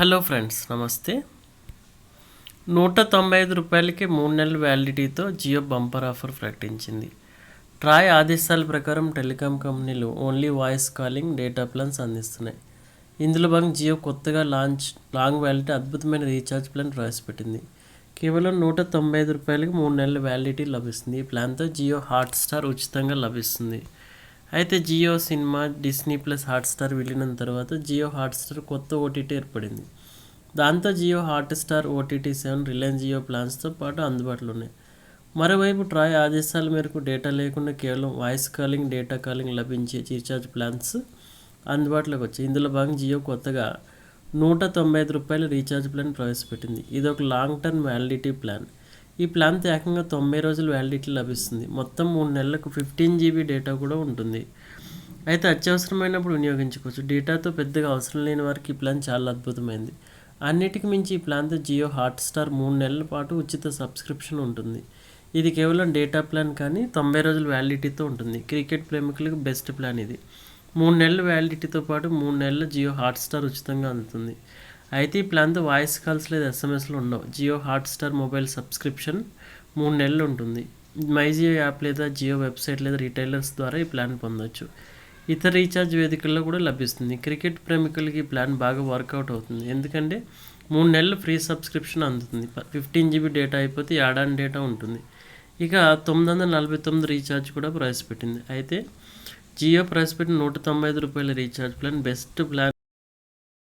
Hello friends నమస్తే. నూట తొంభై ఐదు రూపాయలకి మూడు నెలల వ్యాలిడిటీతో జియో బంపర్ ఆఫర్ ప్రకటించింది. ట్రాయ్ ఆదేశాల ప్రకారం టెలికాం కంపెనీలు only voice calling data plans అందిస్తున్నాయి. ఇందులో భాగం జియో కొత్తగా లాంచ్ లాంగ్ వ్యాలిడిటీ అద్భుతమైన రీఛార్జ్ ప్లాన్ ప్రవేశపెట్టింది. కేవలం నూట తొంభై ఐదు రూపాయలకి మూడు నెలల వ్యాలిడిటీ లభిస్తుంది. ఈ ప్లాన్తో జియో హాట్స్టార్ ఉచితంగా లభిస్తుంది. అయితే Jio cinema Disney plus Hotstar వెళ్ళిన తర్వాత జియో హాట్స్టార్ కొత్త ఓటీటీ ఏర్పడింది. దాంతో Jio Hotstar OTT seven Reliance Jio ప్లాన్స్తో పాటు అందుబాటులో ఉన్నాయి. మరోవైపు ట్రాయ్ ఆదేశాల మేరకు డేటా లేకుండా కేవలం వాయిస్ కాలింగ్ డేటా కాలింగ్ లభించే రీఛార్జ్ ప్లాన్స్ అందుబాటులోకి వచ్చాయి. ఇందులో భాగం జియో కొత్తగా నూట తొంభై ఐదు రూపాయల రీఛార్జ్ ప్లాన్ ప్రవేశపెట్టింది. ఇది ఒక లాంగ్ టర్మ్ వ్యాలిడిటీ ప్లాన్. ఈ ప్లాన్తో ఏకంగా తొంభై రోజులు వ్యాలిడిటీ లభిస్తుంది. మొత్తం మూడు నెలలకు ఫిఫ్టీన్ జీబీ డేటా కూడా ఉంటుంది. అయితే అత్యవసరమైనప్పుడు వినియోగించుకోవచ్చు. డేటాతో పెద్దగా అవసరం లేని వారికి ఈ ప్లాన్ చాలా అద్భుతమైంది. అన్నిటికి మించి ఈ ప్లాన్తో జియో హాట్స్టార్ మూడు నెలల పాటు ఉచిత సబ్స్క్రిప్షన్ ఉంటుంది. ఇది కేవలం డేటా ప్లాన్ కానీ తొంభై రోజుల వ్యాలిడిటీతో ఉంటుంది. క్రికెట్ ప్రేమికులకు బెస్ట్ ప్లాన్ ఇది. మూడు నెలల వ్యాలిడిటీతో పాటు మూడు నెలల జియో హాట్స్టార్ ఉచితంగా అందుతుంది. అయితే ఈ ప్లాన్తో వాయిస్ కాల్స్ లేదా ఎస్ఎంఎస్లు ఉండవు. జియో హాట్స్టార్ మొబైల్ సబ్స్క్రిప్షన్ మూడు నెలలు ఉంటుంది. మై జియో యాప్ లేదా జియో వెబ్సైట్ లేదా రీటైలర్స్ ద్వారా ఈ ప్లాన్ పొందవచ్చు ఇతర రీఛార్జ్ వేదికల్లో కూడా లభిస్తుంది. క్రికెట్ ప్రేమికులకి ఈ ప్లాన్ బాగా వర్కౌట్ అవుతుంది. ఎందుకంటే మూడు నెలలు ఫ్రీ సబ్స్క్రిప్షన్ అందుతుంది. ఫిఫ్టీన్ జీబీ డేటా అయిపోతే యాడాన్ డేటా ఉంటుంది. ఇక తొమ్మిది వందల నలభై తొమ్మిది రీఛార్జ్ కూడా ప్రవేశపెట్టింది. అయితే జియో ప్రవేశపెట్టిన నూట తొంభై ఐదు రూపాయల రీఛార్జ్ ప్లాన్ బెస్ట్ ప్లాన్